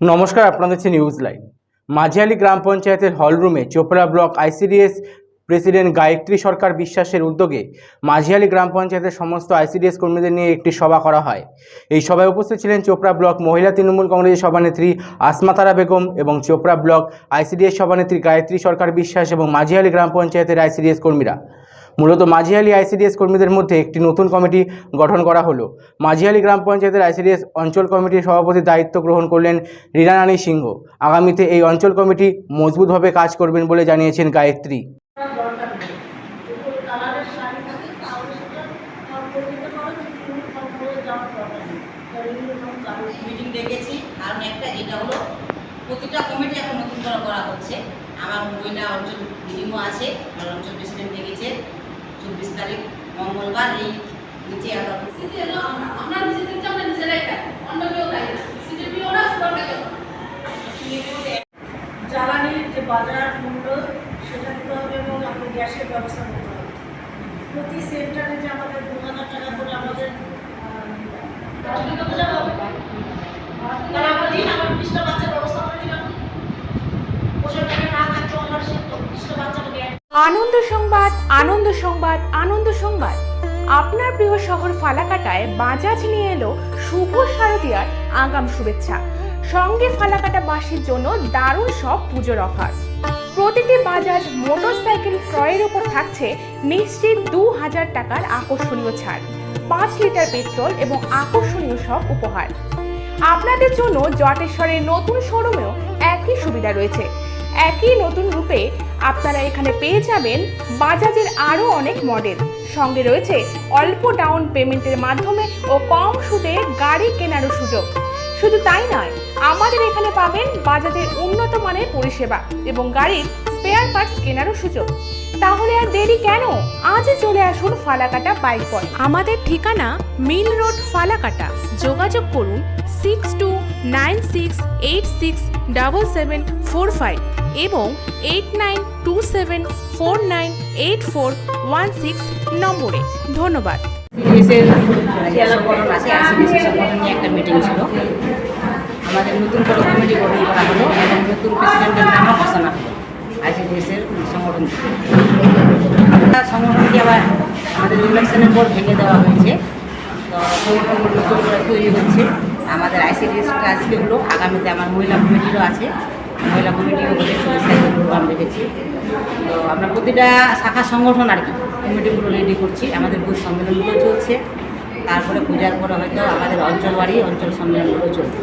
নমস্কার, আপনাদের হচ্ছে নিউজ লাইন মাঝিয়ালি গ্রাম পঞ্চায়েতের হলরুমে Chopra block ICDS president Gayatri Sarkar বিশ্বাসের উদ্যোগে মাঝিয়ালি গ্রাম পঞ্চায়েতের সমস্ত আইসিডিএস কর্মীদের নিয়ে একটি সভা করা হয়। এই সভায় উপস্থিত ছিলেন চোপড়া ব্লক মহিলা তৃণমূল কংগ্রেসের সভানেত্রী আসমাতারা বেগম এবং চোপড়া ব্লক আইসিডিএস সভানেত্রী গায়ত্রী সরকার বিশ্বাস এবং মাঝিয়ালি গ্রাম পঞ্চায়েতের আইসিডিএস কর্মীরা। মূলত মাঝিয়ালি আইসিডিএস কর্মীদের মধ্যে একটি নতুন কমিটি গঠন করা হলো। মাঝিয়ালি গ্রাম পঞ্চায়েতের আইসিডিএস অঞ্চল কমিটির সভাপতির দায়িত্ব গ্রহণ করলেন রীনা রানী সিংহ। আগামীতে এই অঞ্চল কমিটি মজবুতভাবে কাজ করবেন বলে জানিয়েছেন গায়ত্রী। মিটিং ডেকেছি। কারণ একটা হলো, প্রতিটা কমিটি এখন নতুন করা হচ্ছে। আমার মহিলা অঞ্চল মিটিংও আছে, আমার অঞ্চল প্রেসিডেন্ট ডেকেছে। চব্বিশ তারিখ মঙ্গলবার এই নিচে আমরা সিটি আমরা আমরা নিজেদেরকে আমরা নিজেরাই অন্য কেউ না। সিটিপিও না। জ্বালানির যে বাজার মূল্য সেটা দিতে হবে এবং আমাদের গ্যাসের ব্যবস্থা করতে হবে। প্রতি সেন্টারে যে আমাদের দু হাজার টাকা করে আমাদের তাহলে আমরা দিন আমার বিশটা বাচ্চার ব্যবস্থা করে দিলাম পোষণ টাকা না থাকতো আমার সে বিশটা বাচ্চাকে আনন্দ সংবাদ আনন্দ সংবাদ আনন্দ সংবাদ। আপনার প্রিয় শহর ফালাকাটায় বাজাজ নিয়ে এলো শুভ শারদীয়ার আগাম শুভেচ্ছা। সঙ্গে ফালাকাটা বাসীর জন্য দারুণ সব পুজোর অফার। প্রতিটি বাজাজ মোটরসাইকেল ক্রয়ের উপর থাকছে নিশ্চিত দু হাজার টাকার আকর্ষণীয় ছাড়, পাঁচ লিটার পেট্রোল এবং আকর্ষণীয় সব উপহার। আপনাদের জন্য জটেশ্বরের নতুন শোরুমেও একই সুবিধা রয়েছে। একই নতুন রূপে আপনারা এখানে পেয়ে যাবেন বাজাজের আরও অনেক মডেল। সঙ্গে রয়েছে অল্প ডাউন পেমেন্টের মাধ্যমে ও কম সুদে গাড়ি কেনারও সুযোগ। শুধু তাই নয়, আমাদের এখানে পাবেন বাজাজের উন্নত মানের পরিষেবা এবং গাড়ির স্পেয়ার পার্টস কেনারও সুযোগ। তাহলে আর দেরি কেন? আজই চলে আসুন ফালাকাটা বাইক পয়েন্ট আমাদের ঠিকানা মিল রোড ফালাকাটা। যোগাযোগ করুন six two nine six eight six double seven four five এবং eight nine two seven four nine eight four one six নম্বরে। ধন্যবাদ। নিয়ে একটা মিটিং ছিল। আমাদের নতুন করে কমিটি গঠন করা হলো এবং নতুন প্রেসিডেন্টের নামও ঘোষণা হলো। আইসিডিএসের সংগঠন সংগঠনটি আবার আমাদের ইলেকশনের পর ভেঙে দেওয়া হয়েছে। তো সংগঠন নতুন করে তৈরি হচ্ছে। আমাদের আইসিডিএস আজকে হলো, আগামীতে আমার মহিলা কমিটিরও আছে। মহিলা কমিটি প্রোগ্রাম রেখেছি। তো আমরা প্রতিটা শাখা সংগঠন আর কি, কমিটিগুলো রেডি করছি। আমাদের বুধ সম্মেলনগুলো চলছে। তারপরে পূজার পরে হয়তো আমাদের অঞ্চল বাড়ি অঞ্চল সম্মেলনগুলো চলবে।